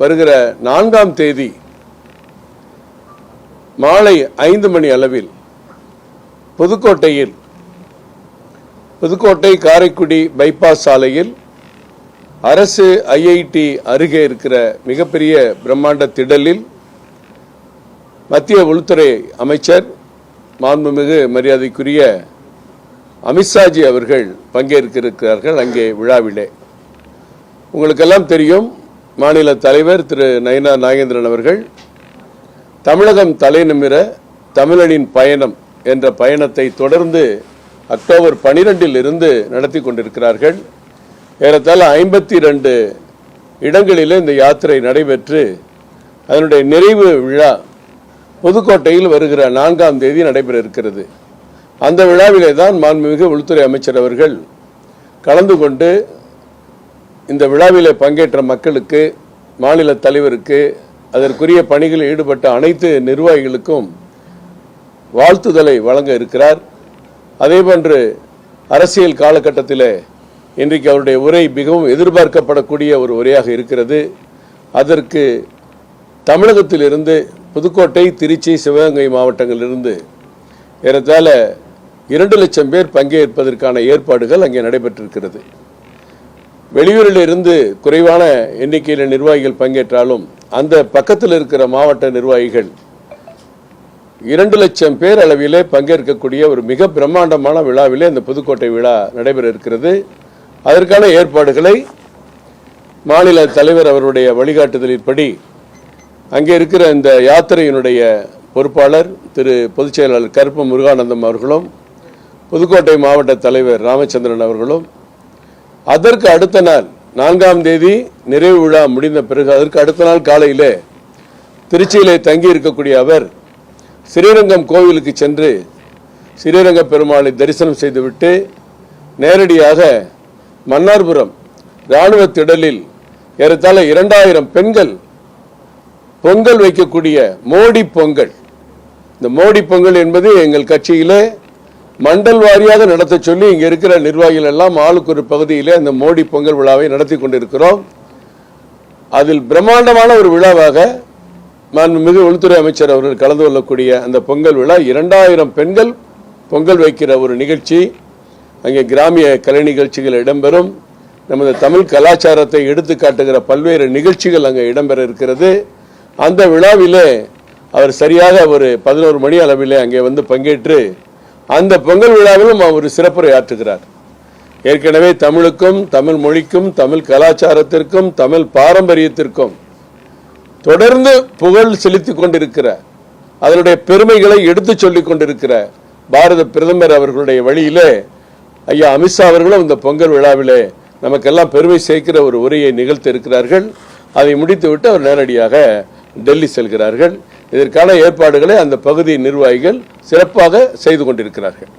வருகிற நான்காம் தேதி மாலை ஐந்து மணி அளவில் புதுக்கோட்டையில் புதுக்கோட்டை காரைக்குடி பைபாஸ் சாலையில் அரசு ஐஐடி அருகே இருக்கிற மிகப்பெரிய பிரம்மாண்ட திடலில் மத்திய உள்துறை அமைச்சர் மாண்புமிகு மரியாதைக்குரிய அமித்ஷாஜி அவர்கள் பங்கேற்கிருக்கிறார்கள் அங்கே விழாவிலே. உங்களுக்கெல்லாம் தெரியும் மாநில தலைவர் திரு நயனா நாகேந்திரன் அவர்கள் தமிழகம் தலைநிமிர தமிழனின் பயணம் என்ற பயணத்தை தொடர்ந்து அக்டோபர் பனிரெண்டில் இருந்து நடத்தி கொண்டிருக்கிறார்கள். ஏறத்தாழ ஐம்பத்தி ரெண்டு இடங்களிலே இந்த யாத்திரை நடைபெற்று அதனுடைய நிறைவு விழா புதுக்கோட்டையில் வருகிற நான்காம் தேதி நடைபெற இருக்கிறது. அந்த விழாவிலே தான் மாண்புமிகு உள்துறை அமைச்சர் அவர்கள் கலந்து கொண்டு இந்த விழாவில் பங்கேற்ற மக்களுக்கு மாநில தலைவருக்கு அதற்குரிய பணிகளில் ஈடுபட்ட அனைத்து நிர்வாகிகளுக்கும் வாழ்த்துதலை வழங்க இருக்கிறார். அதேபோன்று அரசியல் காலகட்டத்தில் இன்றைக்கு அவருடைய உரை மிகவும் எதிர்பார்க்கப்படக்கூடிய ஒரு உரையாக இருக்கிறது. அதற்கு தமிழகத்திலிருந்து புதுக்கோட்டை திருச்சி சிவகங்கை மாவட்டங்களிலிருந்து ஏறத்தாழ இரண்டு லட்சம் பேர் பங்கேற்பதற்கான ஏற்பாடுகள் அங்கே நடைபெற்றிருக்கிறது. வெளியூரில் இருந்து குறைவான எண்ணிக்கையில் நிர்வாகிகள் பங்கேற்றாலும் அந்த பக்கத்தில் இருக்கிற மாவட்ட நிர்வாகிகள் இரண்டு லட்சம் பேர் அளவிலே பங்கேற்கக்கூடிய ஒரு மிக பிரம்மாண்டமான விழாவிலே இந்த புதுக்கோட்டை விழா நடைபெற இருக்கிறது. அதற்கான ஏற்பாடுகளை மாநில தலைவர் அவருடைய வழிகாட்டுதலின்படி அங்கே இருக்கிற இந்த யாத்திரையினுடைய பொறுப்பாளர் திரு பொதுச்செயலாளர் கருப்பு முருகானந்தம் அவர்களும் புதுக்கோட்டை மாவட்ட தலைவர் ராமச்சந்திரன் அவர்களும் அதற்கு அடுத்த நாள் நான்காம் தேதி நிறைவு விழா முடிந்த பிறகு அதற்கு அடுத்த நாள் காலையிலே திருச்சியிலே தங்கி இருக்கக்கூடிய அவர் ஸ்ரீரங்கம் கோவிலுக்கு சென்று ஸ்ரீரங்க பெருமாளை தரிசனம் செய்துவிட்டு நேரடியாக மன்னார்புரம் இராணுவ திடலில் ஏறத்தாழ இரண்டாயிரம் பெண்கள் பொங்கல் வைக்கக்கூடிய மோடி பொங்கல். இந்த மோடி பொங்கல் என்பது எங்கள் கட்சியிலே மண்டல் வாரியாக நடத்த சொல்லி இங்க இருக்கிற நிர்வாகிகள் எல்லாம் ஆளுக்கு ஒரு பகுதியிலே அந்த மோடி பொங்கல் விழாவை நடத்தி கொண்டிருக்கிறோம். அதில் பிரம்மாண்டமான ஒரு விழாவாக மாண்புமிகு உள்துறை அமைச்சர் அவர்கள் கலந்து கொள்ளக்கூடிய அந்த பொங்கல் விழா இரண்டாயிரம் பெண்கள் பொங்கல் வைக்கிற ஒரு நிகழ்ச்சி. அங்கே கிராமிய கலை நிகழ்ச்சிகள் இடம்பெறும். நமது தமிழ் கலாச்சாரத்தை எடுத்து காட்டுகிற பல்வேறு நிகழ்ச்சிகள் அங்கே இடம்பெற இருக்கிறது. அந்த விழாவிலே அவர் சரியாக ஒரு பதினோரு மணி அளவிலே அங்கே வந்து பங்கேற்று அந்த பொங்கல் விழாவிலும் அவர் சிறப்புரை ஆற்றுகிறார் ஏற்கனவே தமிழுக்கும் தமிழ் மொழிக்கும் தமிழ் கலாச்சாரத்திற்கும் தமிழ் பாரம்பரியத்திற்கும் தொடர்ந்து புகழ் செலுத்திக் கொண்டிருக்கிற அதனுடைய பெருமைகளை எடுத்துச் சொல்லிக் கொண்டிருக்கிற பாரத பிரதமர் அவர்களுடைய வழியிலே ஐயா அமித்ஷா அவர்களும் இந்த பொங்கல் விழாவிலே நமக்கெல்லாம் பெருமை சேர்க்கிற ஒரு உரையை நிகழ்த்த இருக்கிறார்கள் அதை முடித்துவிட்டு அவர் நேரடியாக டெல்லி செல்கிறார்கள். இதற்கான ஏற்பாடுகளை அந்த பகுதி நிர்வாகிகள் சிறப்பாக செய்து கொண்டிருக்கிறார்கள்.